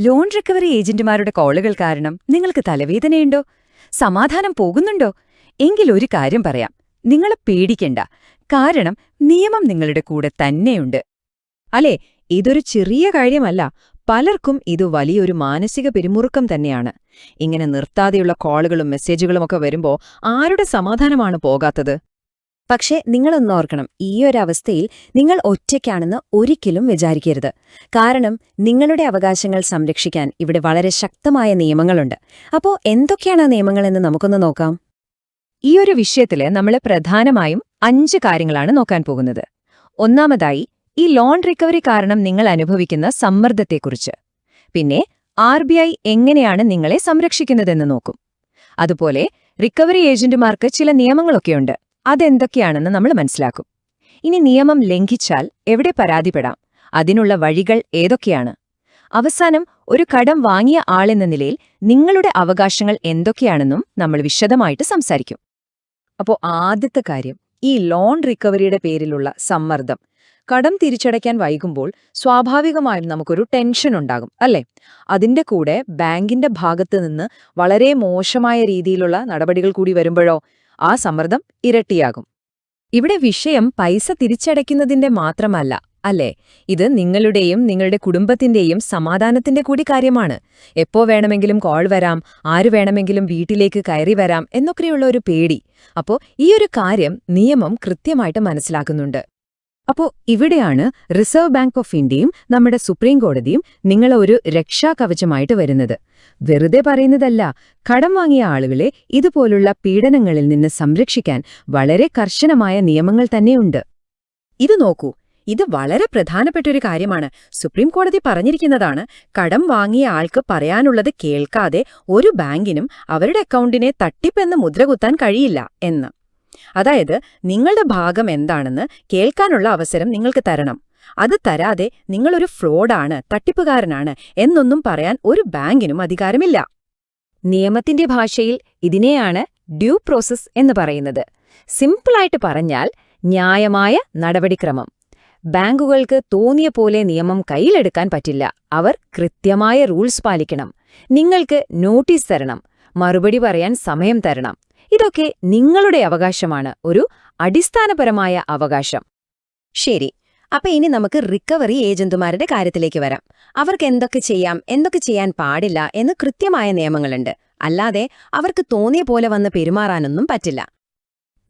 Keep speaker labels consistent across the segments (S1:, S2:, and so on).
S1: Loan recovery ഏജന്റുമാരുടെ കോളുകൾ കാരണം നിങ്ങൾക്ക് തലവേദനയുണ്ടോ? സമാധാനം പോകുന്നുണ്ടോ? ഒരു കാര്യം പറയാം. നിങ്ങളെ പേടിക്കണ്ട. കാരണം നിയമം നിങ്ങളുടെ കൂടെ തന്നെയുണ്ട്.
S2: അല്ലേ? ഇതൊരു ചെറിയ കാര്യമല്ല. പലർക്കും ഇത് വലിയൊരു മാനസിക പിരിമുറുക്കം തന്നെയാണ്. ഇങ്ങനെ നിർത്താതെയുള്ള കോളുകളും മെസ്സേജുകളുമൊക്കെ വരുമ്പോൾ ആരുടെ സമാധാനമാണ് പോകാത്തത്?
S3: പക്ഷേ നിങ്ങളൊന്നോർക്കണം അവസ്ഥയിൽ നിങ്ങൾ ഒറ്റയ്ക്കാണെന്ന് ഒരിക്കലും വിചാരിക്കരുത്. കാരണം നിങ്ങളുടെ അവകാശങ്ങൾ സംരക്ഷിക്കാൻ ഇവിടെ വളരെ ശക്തമായ നിയമങ്ങളുണ്ട്. അപ്പോൾ എന്തൊക്കെയാണ് ആ നിയമങ്ങളെന്ന് നമുക്കൊന്ന് നോക്കാം.
S2: ഈ ഒരു വിഷയത്തിൽ നമ്മൾ പ്രധാനമായും അഞ്ച് കാര്യങ്ങളാണ് നോക്കാൻ പോകുന്നത്. ഒന്നാമതായി ഈ ലോൺ റിക്കവറി കാരണം നിങ്ങൾ അനുഭവിക്കുന്ന സമ്മർദ്ദത്തെക്കുറിച്ച്. പിന്നെ ആർ എങ്ങനെയാണ് നിങ്ങളെ സംരക്ഷിക്കുന്നതെന്ന് നോക്കും. അതുപോലെ റിക്കവറി ഏജന്റുമാർക്ക് ചില നിയമങ്ങളൊക്കെയുണ്ട്. അതെന്തൊക്കെയാണെന്ന് നമ്മൾ മനസ്സിലാക്കും. ഇനി നിയമം ലംഘിച്ചാൽ എവിടെ പരാതിപ്പെടാം? അതിനുള്ള വഴികൾ ഏതൊക്കെയാണ്? അവസാനം ഒരു കടം വാങ്ങിയ ആളെന്ന നിലയിൽ നിങ്ങളുടെ അവകാശങ്ങൾ എന്തൊക്കെയാണെന്നും നമ്മൾ വിശദമായിട്ട് സംസാരിക്കും.
S1: അപ്പോൾ ആദ്യത്തെ കാര്യം ഈ ലോൺ റിക്കവറിയുടെ പേരിലുള്ള സമ്മർദ്ദം. കടം തിരിച്ചടയ്ക്കാൻ വൈകുമ്പോൾ സ്വാഭാവികമായും നമുക്കൊരു ടെൻഷൻ ഉണ്ടാകും അല്ലേ? അതിന്റെ കൂടെ ബാങ്കിന്റെ ഭാഗത്ത് നിന്ന് വളരെ മോശമായ രീതിയിലുള്ള നടപടികൾ കൂടി വരുമ്പോഴോ ആ സമ്മർദ്ദം ഇരട്ടിയാകും.
S2: ഇവിടെ വിഷയം പൈസ തിരിച്ചടയ്ക്കുന്നതിന്റെ മാത്രമല്ല അല്ലേ? ഇത് നിങ്ങളുടെയും നിങ്ങളുടെ കുടുംബത്തിന്റെയും സമാധാനത്തിന്റെ കൂടി കാര്യമാണ്. എപ്പോ വേണമെങ്കിലും കോൾ വരാം ആര് വേണമെങ്കിലും വീട്ടിലേക്ക് കയറി വരാം എന്നൊക്കെയുള്ള ഒരു പേടി. അപ്പോ ഈ ഒരു കാര്യം നിയമം കൃത്യമായിട്ട് മനസ്സിലാക്കുന്നുണ്ട്. അപ്പോ ഇവിടെയാണ് റിസർവ് ബാങ്ക് ഓഫ് ഇന്ത്യയും നമ്മുടെ സുപ്രീം കോടതിയും നിങ്ങളെ ഒരു രക്ഷാകവചമായിട്ട് വരുന്നത്. വെറുതെ പറയുന്നതല്ല കടം വാങ്ങിയ ആളുകളെ ഇതുപോലുള്ള പീഡനങ്ങളിൽ നിന്ന് സംരക്ഷിക്കാൻ വളരെ കർശനമായ നിയമങ്ങൾ തന്നെയുണ്ട്.
S3: ഇത് നോക്കൂ ഇത് വളരെ പ്രധാനപ്പെട്ട ഒരു കാര്യമാണ്. സുപ്രീം കോടതി പറഞ്ഞിരിക്കുന്നതാണ് കടം വാങ്ങിയ ആൾക്ക് പറയാനുള്ളത് കേൾക്കാതെ ഒരു ബാങ്കിനും അവരുടെ അക്കൗണ്ടിനെ തട്ടിപ്പെന്ന് മുദ്രകുത്താൻ കഴിയില്ല എന്ന്. അതായത് നിങ്ങളുടെ ഭാഗം എന്താണെന്ന് കേൾക്കാനുള്ള അവസരം നിങ്ങൾക്ക് തരണം. അത് തരാതെ നിങ്ങളൊരു ഫ്രോഡാണ് തട്ടിപ്പുകാരനാണ് എന്നൊന്നും പറയാൻ ഒരു ബാങ്കിനും അധികാരമില്ല.
S2: നിയമത്തിന്റെ ഭാഷയിൽ ഇതിനെയാണ് ഡ്യൂ പ്രോസസ് എന്ന് പറയുന്നത്. സിമ്പിളായിട്ട് പറഞ്ഞാൽ ന്യായമായ നടപടിക്രമം. ബാങ്കുകൾക്ക് തോന്നിയ പോലെ നിയമം കയ്യിലെടുക്കാൻ പറ്റില്ല. അവർ കൃത്യമായ റൂൾസ് പാലിക്കണം. നിങ്ങൾക്ക് നോട്ടീസ് തരണം. മറുപടി പറയാൻ സമയം തരണം. ഇതൊക്കെ നിങ്ങളുടെ അവകാശമാണ്. ഒരു അടിസ്ഥാനപരമായ അവകാശം.
S3: ശരി. അപ്പൊ ഇനി നമുക്ക് റിക്കവറി ഏജന്റുമാരുടെ കാര്യത്തിലേക്ക് വരാം. അവർക്ക് എന്തൊക്കെ ചെയ്യാം എന്തൊക്കെ ചെയ്യാൻ പാടില്ല എന്ന് കൃത്യമായ നിയമങ്ങളുണ്ട്. അല്ലാതെ അവർക്ക് തോന്നിയ പോലെ വന്ന് പെരുമാറാനൊന്നും പറ്റില്ല.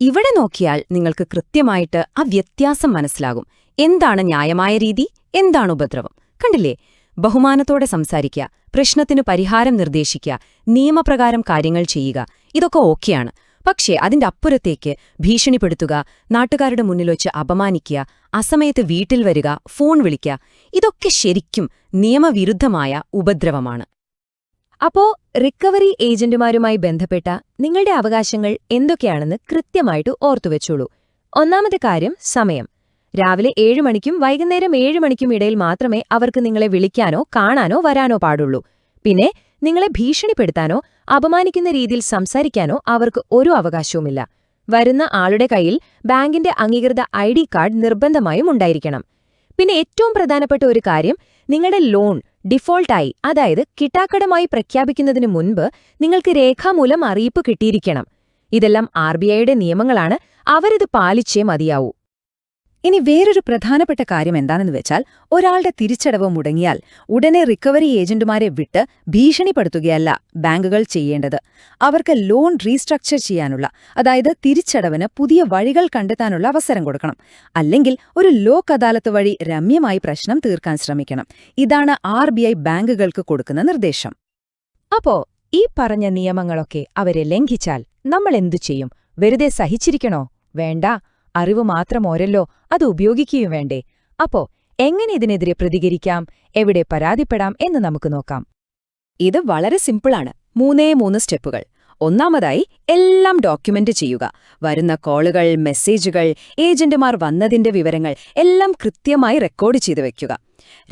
S2: ഇവിടെ നോക്കിയാൽ നിങ്ങൾക്ക് കൃത്യമായിട്ട് ആ വ്യത്യാസം മനസ്സിലാകും. എന്താണ് ന്യായമായ രീതി എന്താണ് ഉപദ്രവം? കണ്ടില്ലേ? ബഹുമാനത്തോടെ സംസാരിക്കുക പ്രശ്നത്തിനു പരിഹാരം നിർദ്ദേശിക്കുക നിയമപ്രകാരം കാര്യങ്ങൾ ചെയ്യുക ഇതൊക്കെ ഓക്കെയാണ്. പക്ഷേ അതിന്റെ അപ്പുറത്തേക്ക് ഭീഷണിപ്പെടുത്തുക നാട്ടുകാരുടെ മുന്നിൽ വെച്ച് അപമാനിക്കുക അസമയത്ത് വീട്ടിൽ വരിക ഫോൺ വിളിക്കുക ഇതൊക്കെ ശരിക്കും നിയമവിരുദ്ധമായ ഉപദ്രവമാണ്. അപ്പോ റിക്കവറി ഏജന്റുമാരുമായി ബന്ധപ്പെട്ട നിങ്ങളുടെ അവകാശങ്ങൾ എന്തൊക്കെയാണെന്ന് കൃത്യമായിട്ട് ഓർത്തുവെച്ചോളൂ ഒന്നാമത്തെ കാര്യം സമയം. രാവിലെ ഏഴ് മണിക്കും വൈകുന്നേരം ഏഴ് മണിക്കും ഇടയിൽ മാത്രമേ അവർക്ക് നിങ്ങളെ വിളിക്കാനോ കാണാനോ വരാനോ പാടുള്ളൂ. പിന്നെ നിങ്ങളെ ഭീഷണിപ്പെടുത്താനോ അപമാനിക്കുന്ന രീതിയിൽ സംസാരിക്കാനോ അവർക്ക് ഒരു അവകാശവുമില്ല. വരുന്ന ആളുടെ കയ്യിൽ ബാങ്കിന്റെ അംഗീകൃത ഐ കാർഡ് നിർബന്ധമായും ഉണ്ടായിരിക്കണം. പിന്നെ ഏറ്റവും പ്രധാനപ്പെട്ട ഒരു കാര്യം നിങ്ങളുടെ ലോൺ ഡിഫോൾട്ടായി അതായത് കിട്ടാക്കടമായി പ്രഖ്യാപിക്കുന്നതിന് മുൻപ് നിങ്ങൾക്ക് രേഖാമൂലം അറിയിപ്പ് കിട്ടിയിരിക്കണം. ഇതെല്ലാം ആർ നിയമങ്ങളാണ് അവരിത് പാലിച്ചേ മതിയാവൂ.
S1: ഇനി വേറൊരു പ്രധാനപ്പെട്ട കാര്യം എന്താണെന്ന് വെച്ചാൽ ഒരാളുടെ തിരിച്ചടവ് മുടങ്ങിയാൽ ഉടനെ റിക്കവറി ഏജന്റുമാരെ വിട്ട് ഭീഷണിപ്പെടുത്തുകയല്ല ബാങ്കുകൾ ചെയ്യേണ്ടത്. അവർക്ക് ലോൺ റീസ്ട്രക്ചർ ചെയ്യാനുള്ള അതായത് തിരിച്ചടവിന് പുതിയ വഴികൾ കണ്ടെത്താനുള്ള അവസരം കൊടുക്കണം. അല്ലെങ്കിൽ ഒരു ലോക്ക് അദാലത്ത് വഴി രമ്യമായി പ്രശ്നം തീർക്കാൻ ശ്രമിക്കണം. ഇതാണ് ആർ ബാങ്കുകൾക്ക് കൊടുക്കുന്ന നിർദ്ദേശം.
S2: അപ്പോ ഈ പറഞ്ഞ നിയമങ്ങളൊക്കെ അവരെ ലംഘിച്ചാൽ നമ്മൾ എന്തു ചെയ്യും? വെറുതെ സഹിച്ചിരിക്കണോ? വേണ്ട അറിവ് മാത്രമോരല്ലോ അത് ഉപയോഗിക്കുകയും വേണ്ടേ. അപ്പോ എങ്ങനെ ഇതിനെതിരെ പ്രതികരിക്കാം എവിടെ പരാതിപ്പെടാം എന്ന് നമുക്ക് നോക്കാം.
S1: ഇത് വളരെ സിമ്പിളാണ്. മൂന്നേ മൂന്ന് സ്റ്റെപ്പുകൾ. ഒന്നാമതായി എല്ലാം ഡോക്യുമെന്റ് ചെയ്യുക. വരുന്ന കോളുകൾ മെസ്സേജുകൾ ഏജന്റുമാർ വന്നതിന്റെ വിവരങ്ങൾ എല്ലാം കൃത്യമായി റെക്കോർഡ് ചെയ്തു വയ്ക്കുക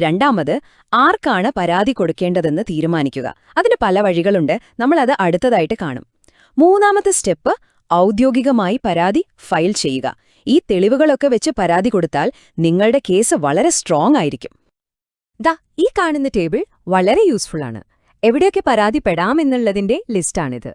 S1: രണ്ടാമത് ആർക്കാണ് പരാതി കൊടുക്കേണ്ടതെന്ന് തീരുമാനിക്കുക. അതിന് പല വഴികളുണ്ട്. നമ്മളത് അടുത്തതായിട്ട് കാണും. മൂന്നാമത്തെ സ്റ്റെപ്പ് ഔദ്യോഗികമായി പരാതി ഫയൽ ചെയ്യുക. ഈ തെളിവുകളൊക്കെ വെച്ച് പരാതി കൊടുത്താൽ നിങ്ങളുടെ കേസ് വളരെ സ്ട്രോങ് ആയിരിക്കും.
S2: ദാ ഈ കാണുന്ന ടേബിൾ വളരെ യൂസ്ഫുൾ ആണ്. എവിടെയൊക്കെ പരാതിപ്പെടാമെന്നുള്ളതിന്റെ ലിസ്റ്റാണിത്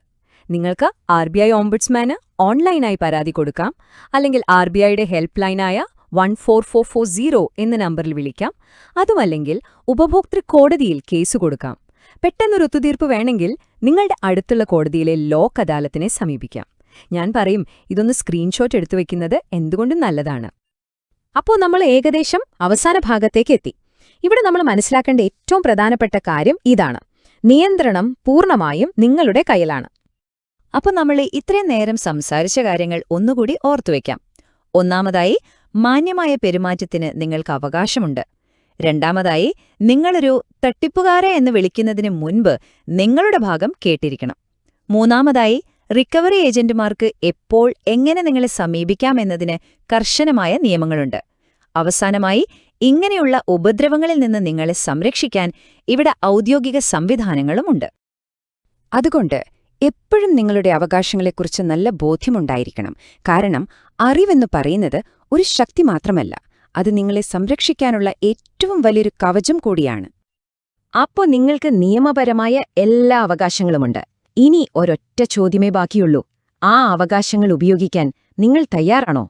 S2: നിങ്ങൾക്ക് ആർ ബി ഐ ഓംബുഡ്സ്മാന് ഓൺലൈനായി പരാതി കൊടുക്കാം. അല്ലെങ്കിൽ ആർ ബി ഐയുടെ help ലൈനായ one four four four zero എന്ന നമ്പറിൽ വിളിക്കാം. അതുമല്ലെങ്കിൽ ഉപഭോക്തൃ കോടതിയിൽ കേസ് കൊടുക്കാം. പെട്ടെന്നൊരു ഒത്തുതീർപ്പ് വേണമെങ്കിൽ നിങ്ങളുടെ അടുത്തുള്ള കോടതിയിലെ ലോക്ക് അദാലത്തിനെ സമീപിക്കാം. ഞാൻ പറയും ഇതൊന്ന് സ്ക്രീൻഷോട്ട് എടുത്തു വെക്കുന്നത് എന്തുകൊണ്ടും നല്ലതാണ്?
S1: അപ്പോൾ നമ്മൾ ഏകദേശം അവസാന ഭാഗത്തേക്ക് എത്തി. ഇവിടെ നമ്മൾ മനസ്സിലാക്കേണ്ട ഏറ്റവും പ്രധാനപ്പെട്ട കാര്യം ഇതാണ്. നിയന്ത്രണം പൂർണമായും നിങ്ങളുടെ കയ്യിലാണ്.
S2: അപ്പോൾ നമ്മൾ ഇത്രയും നേരം സംസാരിച്ച കാര്യങ്ങൾ ഒന്നുകൂടി ഓർത്തുവെക്കാം ഒന്നാമതായി മാന്യമായ പെരുമാറ്റത്തിന് നിങ്ങൾക്ക് അവകാശമുണ്ട്. രണ്ടാമതായി നിങ്ങളൊരു തട്ടിപ്പുകാരെ എന്ന് വിളിക്കുന്നതിന് മുൻപ് നിങ്ങളുടെ ഭാഗം കേട്ടിരിക്കണം. മൂന്നാമതായി റിക്കവറി ഏജന്റുമാർക്ക് എപ്പോൾ എങ്ങനെ നിങ്ങളെ സമീപിക്കാമെന്നതിന് കർശനമായ നിയമങ്ങളുണ്ട്. അവസാനമായി ഇങ്ങനെയുള്ള ഉപദ്രവങ്ങളിൽ നിന്ന് നിങ്ങളെ സംരക്ഷിക്കാൻ ഇവിടെ ഔദ്യോഗിക സംവിധാനങ്ങളുമുണ്ട്
S1: അതുകൊണ്ട് എപ്പോഴും നിങ്ങളുടെ അവകാശങ്ങളെക്കുറിച്ച് നല്ല ബോധ്യമുണ്ടായിരിക്കണം. കാരണം അറിവെന്ന് പറയുന്നത് ഒരു ശക്തി മാത്രമല്ല. അത് നിങ്ങളെ സംരക്ഷിക്കാനുള്ള ഏറ്റവും വലിയൊരു കവചം കൂടിയാണ്. അപ്പോൾ നിങ്ങൾക്ക് നിയമപരമായ എല്ലാ അവകാശങ്ങളുമുണ്ട്. ഇനി ഒരൊറ്റ ചോദ്യമേ ബാക്കിയുള്ളൂ. ആ അവകാശങ്ങൾ ഉപയോഗിക്കാൻ നിങ്ങൾ തയ്യാറാണോ?